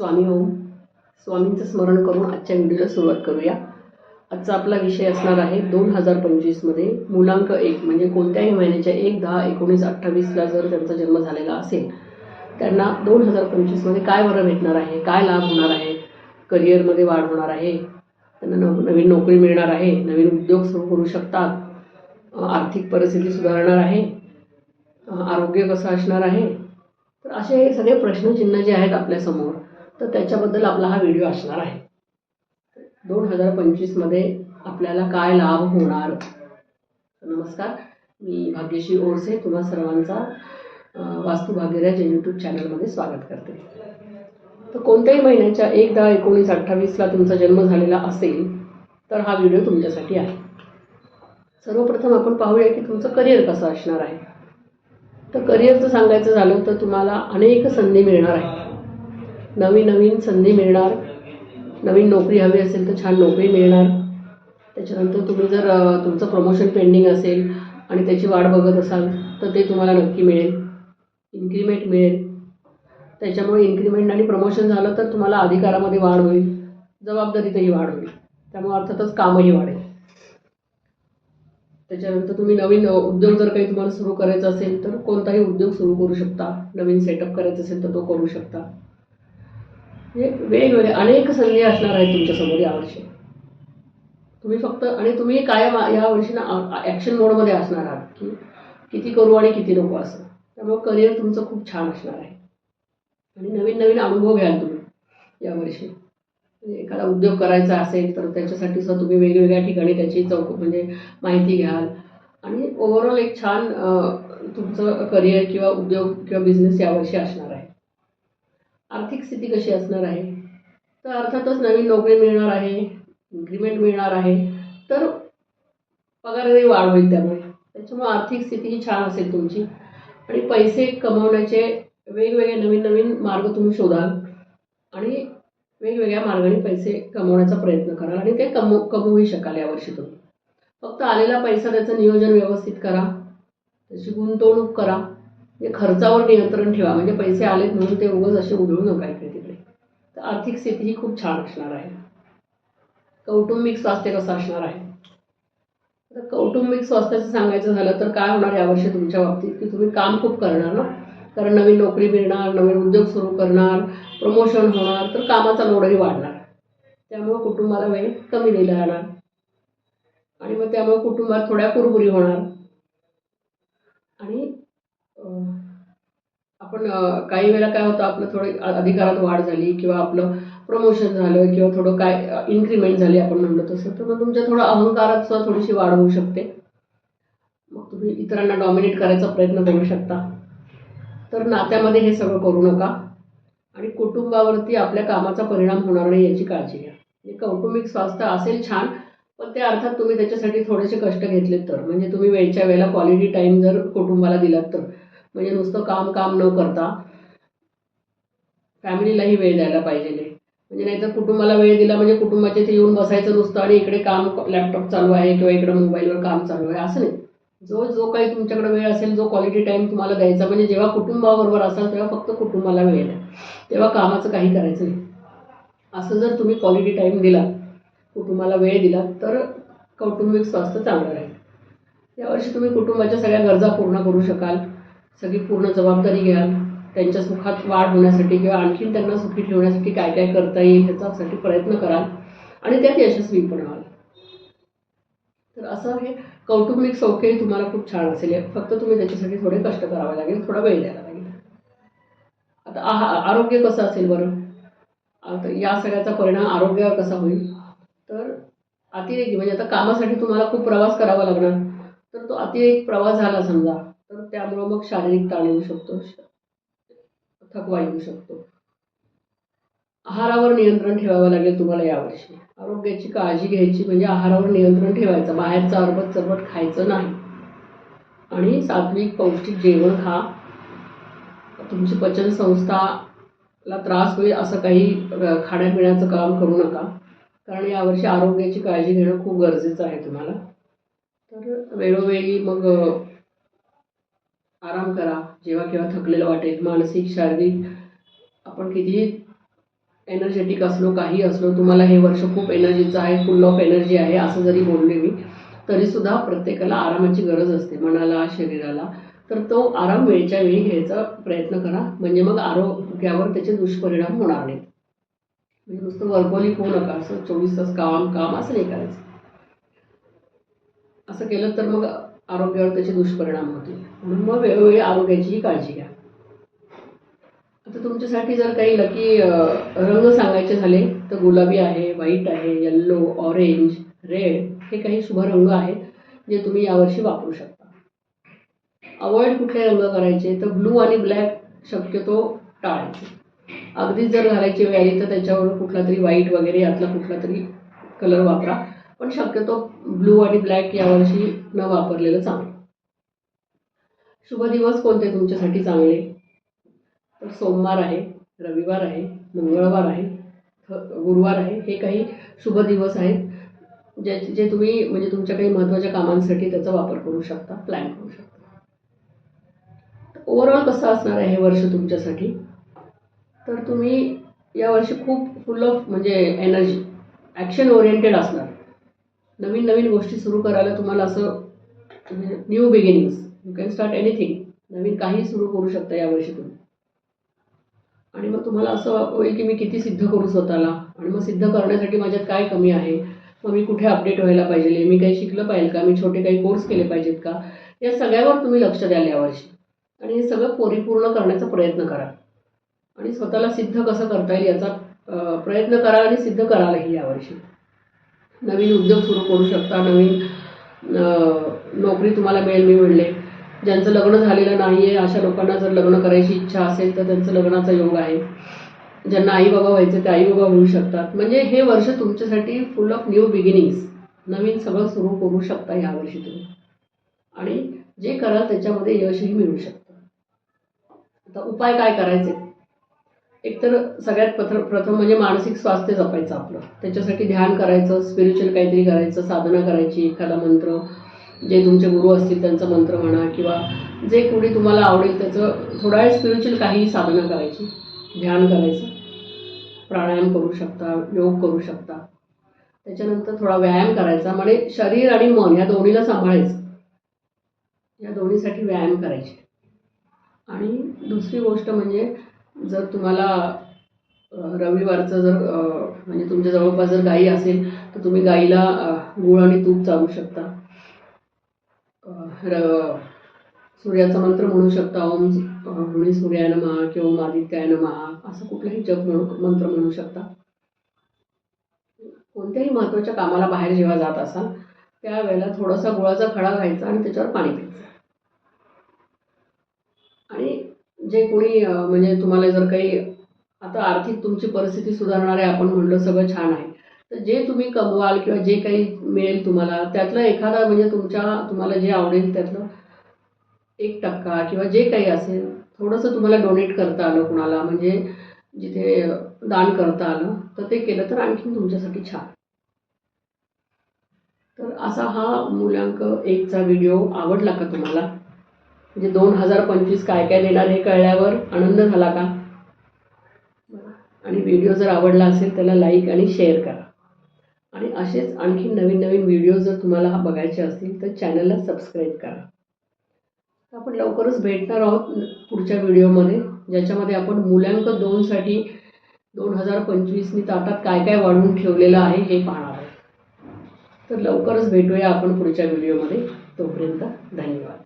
स्वामी ओम स्वामींचं स्मरण करून आजच्या व्हिडिओला सुरुवात करूया. आजचा आपला विषय असणार आहे दोन हजार पंचवीसमध्ये मुलांक एक म्हणजे कोणत्याही महिन्याच्या एक दहा एकोणीस अठ्ठावीसला जर त्यांचा जन्म झालेला असेल त्यांना दोन हजार पंचवीसमध्ये काय बरं भेटणार आहे काय लाभ होणार आहे करिअरमध्ये वाढ होणार आहे त्यांना नव नवीन नोकरी मिळणार आहे नवीन उद्योग सुरू करू शकतात आर्थिक परिस्थिती सुधारणार आहे आरोग्य कसं असणार आहे तर असे सगळे प्रश्नचिन्ह जे आहेत आपल्यासमोर तर त्याच्याबद्दल आपला हा व्हिडिओ असणार आहे. दोन हजार पंचवीसमध्ये आपल्याला काय लाभ होणार? नमस्कार मी भाग्यश्री ओरसे तुम्हा सर्वांचा अ, वास्तू भाग्यराज या यूट्यूब चॅनलमध्ये स्वागत करते. तर कोणत्याही महिन्याच्या एक दहा एकोणीस अठ्ठावीसला तुमचा जन्म झालेला असेल तर हा व्हिडिओ तुमच्यासाठी आहे. सर्वप्रथम आपण पाहूया की तुमचं करिअर कसं असणार आहे. तर करिअरचं सांगायचं झालं तर तुम्हाला अनेक संधी मिळणार आहे नवीन नवीन संधी मिळणार. नवीन नोकरी हवी असेल तर छान नोकरी मिळणार. त्याच्यानंतर तुम्ही जर तुमचं प्रमोशन पेंडिंग असेल आणि त्याची वाट बघत असाल तर ते तुम्हाला नक्की मिळेल. इन्क्रीमेंट मिळेल. त्याच्यामुळे इन्क्रीमेंट आणि प्रमोशन झालं तर तुम्हाला अधिकारामध्ये वाढ होईल. जबाबदारीतही वाढ होईल. त्यामुळे अर्थातच कामही वाढेल. त्याच्यानंतर तुम्ही नवीन उद्योग जर काही तुम्हाला सुरू करायचा असेल तर कोणताही उद्योग सुरू करू शकता. नवीन सेटअप करायचा असेल तर तो करू शकता. वेगवेगळे अनेक संधी असणार आहेत तुमच्यासमोर यावर्षी तुम्ही फक्त आणि तुम्ही कायम या वर्षी ना ॲक्शन मोडमध्ये असणार आहात की किती करू आणि किती नको असं. त्यामुळे करिअर तुमचं खूप छान असणार आहे. आणि नवीन नवीन अनुभव घ्याल तुम्ही यावर्षी म्हणजे एखादा उद्योग करायचा असेल तर त्याच्यासाठी सुद्धा तुम्ही वेगवेगळ्या ठिकाणी त्याची चौक म्हणजे माहिती घ्याल. आणि ओव्हरऑल एक छान तुमचं करिअर किंवा उद्योग किंवा बिझनेस यावर्षी असणार आर्थिक स्थिती कशी असणार आहे? तर अर्थातच नवीन नोकरी मिळणार आहे इन्क्रीमेंट मिळणार आहे. तर पगारही वाढ होईल त्यामुळे. त्याच्यामुळे आर्थिक स्थिती ही छान असेल तुमची. आणि पैसे कमवण्याचे वेगवेगळे नवीन नवीन मार्ग तुम्ही शोधाल. आणि वेगवेगळ्या मार्गाने पैसे कमवण्याचा प्रयत्न कराल. आणि ते कमवू कमवूही शकाल यावर्षी तुम्ही. फक्त आलेला पैसा त्याचं नियोजन व्यवस्थित करा. त्याची गुंतवणूक करा. म्हणजे खर्चावर नियंत्रण ठेवा. म्हणजे पैसे आलेत म्हणून ते उगाच असे उधळू नका इकडे तिकडे. तर आर्थिक स्थिती ही खूप छान असणार आहे. कौटुंबिक स्वास्थ्य कसं असणार आहे? तर कौटुंबिक स्वास्थ्याचं सांगायचं झालं तर काय होणार यावर्षी तुमच्या बाबतीत? की तुम्ही काम खूप करणार ना? कारण नवीन नोकरी मिळणार नवीन उद्योग सुरू करणार प्रमोशन होणार तर कामाचा लोडही वाढणार. त्यामुळं कुटुंबाला वेळ कमी दिला जाणार. आणि मग त्यामुळे कुटुंबात थोड्या कुरबुरी होणार आणि अं, आपण काही वेळेला काय होतं आपलं थोडं अधिकारात वाढ झाली किंवा आपलं प्रमोशन झालं किंवा थोडं काय इन्क्रीमेंट झाली आपण म्हणलं तसं तर मग तुमच्या थोडं अहंकारात सुद्धा थोडीशी वाढ होऊ शकते. मग तुम्ही इतरांना डॉमिनेट करायचा प्रयत्न करू शकता. तर नात्यामध्ये हे सगळं करू नका आणि कुटुंबावरती आपल्या कामाचा परिणाम होणार नाही याची काळजी घ्या. म्हणजे कौटुंबिक स्वास्थ्य असेल छान पण ते अर्थात तुम्ही त्याच्यासाठी थोडेसे कष्ट घेतलेत तर. म्हणजे तुम्ही वेळच्या वेळेला क्वालिटी टाईम जर कुटुंबाला दिलात तर. म्हणजे नुसतं काम काम न करता फॅमिलीलाही वेळ द्यायला पाहिजे म्हणजे नाहीतर कुटुंबाला वेळ दिला म्हणजे कुटुंबाच्या इथे येऊन बसायचं नुसतं आणि इकडे काम लॅपटॉप चालू आहे किंवा इकडे मोबाईलवर काम चालू आहे असं नाही. जो जो काही तुमच्याकडे वेळ असेल जो क्वालिटी टाईम तुम्हाला द्यायचा म्हणजे जेव्हा कुटुंबाबरोबर असाल तेव्हा फक्त कुटुंबाला वेळ द्या. तेव्हा कामाचं काही करायचं नाही. असं जर तुम्ही क्वालिटी टाईम दिला कुटुंबाला वेळ दिला तर कौटुंबिक स्वास्थ्य चांगलं राहील. यावर्षी तुम्ही कुटुंबाच्या सगळ्या गरजा पूर्ण करू शकाल. सगळी पूर्ण जबाबदारी घ्याल त्यांच्या सुखात वाढ होण्यासाठी किंवा आणखीन त्यांना सुखी ठेवण्यासाठी काय काय करता येईल ह्याच्यासाठी प्रयत्न कराल आणि त्यात यशस्वी पण व्हाल तर असं हे कौटुंबिक सौख्य तुम्हाला खूप छान असेल. फक्त तुम्ही त्याच्यासाठी थोडे कष्ट करावे लागेल थोडा वेळ द्यायला लागेल. आता आहा आरोग्य कसं असेल बरं? आता या सगळ्याचा परिणाम आरोग्यावर कसा होईल? तर अतिरेकी म्हणजे आता कामासाठी तुम्हाला खूप प्रवास करावा लागणार. तर तो अतिरेक प्रवास झाला समजा. तर त्यामुळं मग शारीरिक ताण येऊ शकतो थकवा येऊ शकतो. आहारावर नियंत्रण ठेवावं लागेल तुम्हाला यावर्षी. आरोग्याची काळजी घ्यायची म्हणजे आहारावर नियंत्रण ठेवायचं. बाहेरचं अरबत चरबट खायचं नाही. आणि सात्विक पौष्टिक जेवण खा. तुमची पचन संस्थाला त्रास होईल असं काही खाण्यापिण्याचं काम करू नका. कारण यावर्षी आरोग्याची काळजी घेणं खूप गरजेचं आहे तुम्हाला. तर वेळोवेळी मग आराम करा. जेव्हा केव्हा थकलेलं वाटेल मानसिक शारीरिक आपण कितीही एनर्जेटिक असलो काही असलो तुम्हाला हे वर्ष खूप एनर्जीचं आहे फुल ऑफ एनर्जी आहे असं जरी बोलले मी तरीसुद्धा प्रत्येकाला आरामाची गरज असते मनाला शरीराला. तर तो आराम वेळच्या वेळी घ्यायचा प्रयत्न करा. म्हणजे मग आरोग्यावर त्याचे दुष्परिणाम होणार नाहीत. म्हणजे नुसतं वर्कोलिक होऊ नका. असं चोवीस तास काम काम असं नाही करायचं. असं केलं तर मग आरोग्यावर त्याचे दुष्परिणाम होतील. म्हणून मग वेळोवेळी आरोग्याचीही काळजी घ्या. आता तुमच्यासाठी जर काही लकी रंग सांगायचे झाले तर गुलाबी आहे व्हाईट आहे येल्लो ऑरेंज रेड हे काही शुभ रंग आहेत जे तुम्ही यावर्षी वापरू शकता. अवॉइड कुठले रंग करायचे तर ब्लू आणि ब्लॅक शक्यतो टाळायचे. अगदीच जर घालायची वेळ आली तर त्याच्यावर कुठला तरी व्हाईट वगैरे यातला कुठला तरी कलर वापरा. पण शक्यतो ब्लू आणि ब्लॅक यावर्षी न वापरलेलं चांगलं. शुभ दिवस कोणते तुमच्यासाठी चांगले? तर सोमवार आहे रविवार आहे मंगळवार आहे थ- गुरुवार आहे हे काही शुभ दिवस आहेत जे जे तुम्ही म्हणजे तुमच्या काही महत्त्वाच्या कामांसाठी त्याचा वापर करू शकता प्लॅन करू शकता. ओव्हरऑल कसं असणार आहे हे वर्ष तुमच्यासाठी? तर तुम्ही यावर्षी खूप फुल ऑफ म्हणजे एनर्जी ॲक्शन ओरिएंटेड असणार. नवीन नवीन गोष्टी सुरू करायला तुम्हाला असं म्हणजे new beginnings you can start anything नवीन काही सुरू करू शकता यावर्षी तुम्ही आणि मग तुम्हाला असं होईल की मी किती सिद्ध करू स्वतःला? आणि मग सिद्ध करण्यासाठी माझ्यात काय कमी आहे? मग मी कुठे अपडेट व्हायला पाहिजे? मी काही शिकलं पाहिजे का? मी छोटे काही कोर्स केले पाहिजेत का? या सगळ्यावर तुम्ही लक्ष द्याल यावर्षी आणि हे सगळं परिपूर्ण करण्याचा प्रयत्न करा. आणि स्वतःला सिद्ध कसं करता येईल याचा प्रयत्न करा आणि सिद्ध करालही यावर्षी नवीन उद्योग सुरू करू शकता नवीन नोकरी तुम्हाला मिळेल मी म्हणले. ज्यांचं लग्न झालेलं नाही आहे अशा लोकांना जर लग्न करायची इच्छा असेल तर त्यांचं लग्नाचा योग आहे. ज्यांना आई बाबा व्हायचे ते आई बाबा होऊ शकतात. म्हणजे हे वर्ष तुमच्यासाठी फुल ऑफ न्यू बिगिनिंग्स नवीन सगळं सुरू करू शकता यावर्षी तुम्ही. आणि जे कराल त्याच्यामध्ये यशही मिळू शकतं. आता उपाय काय करायचे? एकतर सगळ्यात प्रथम प्रथम म्हणजे मानसिक स्वास्थ्य जपायचं आपलं. त्याच्यासाठी ध्यान करायचं स्पिरिच्युअल काहीतरी करायचं साधना करायची एखादा मंत्र जे तुमचे गुरु असतील त्यांचं मंत्र म्हणा किंवा जे कोणी तुम्हाला आवडेल त्याचं थोडा वेळ स्पिरिच्युअल काही साधना करायची ध्यान करायचं प्राणायाम करू शकता योग करू शकता. त्याच्यानंतर थोडा व्यायाम करायचा म्हणजे शरीर आणि मन या दोन्हीला सांभाळायचं. या दोन्हीसाठी व्यायाम करायचे. आणि दुसरी गोष्ट म्हणजे जर तुम्हाला रविवारचं जर म्हणजे तुमच्या जवळपास जर गाई असेल तर तुम्ही गाईला गूळ गुळ आणि तूप चालू शकता. सूर्याचा मंत्र म्हणू शकता ओम अ, म्हणजे सूर्याय किंवा ओम आदित्याय नमा असं कुठलाही जप म्हणू मंत्र म्हणू शकता. कोणत्याही महत्त्वाच्या कामाला बाहेर जेव्हा जात असाल त्यावेळेला थोडासा गुळाचा खडा घ्यायचा आणि त्याच्यावर पाणी प्यायचं. आणि जे कोणी म्हणजे तुम्हाला जर काही आता आर्थिक तुमची परिस्थिती सुधारणार आहे आपण म्हणलं सगळं छान आहे. तर जे तुम्ही कमवाल किंवा जे काही मिळेल तुम्हाला त्यातलं एखादा म्हणजे तुमच्या तुम्हाला जे आवडेल त्यातलं एक टक्का किंवा जे काही असेल थोडंसं तुम्हाला डोनेट करता आलं कुणाला म्हणजे जिथे दान करता आलं तर ते केलं तर आणखीन तुमच्यासाठी छान. तर असा हा मूल्यांक एकचा व्हिडिओ आवडला का तुम्हाला? म्हणजे दोन हजार पंचवीस काय काय देणार हे कळल्यावर आनंद झाला का? आणि व्हिडिओ जर आवडला असेल त्याला लाईक आणि शेअर करा. आणि असेच आणखी नवीन नवीन व्हिडिओ जर तुम्हाला बघायचे असतील तर चॅनलला सबस्क्राईब करा. आपण लवकरच भेटणार आहोत पुढच्या व्हिडिओमध्ये ज्याच्यामध्ये आपण मूल्यांक दोनसाठी दोन हजार पंचवीसनी ताटात काय काय वाढवून ठेवलेलं आहे हे पाहणार आहे तर लवकरच भेटूया आपण पुढच्या व्हिडिओमध्ये तोपर्यंत धन्यवाद.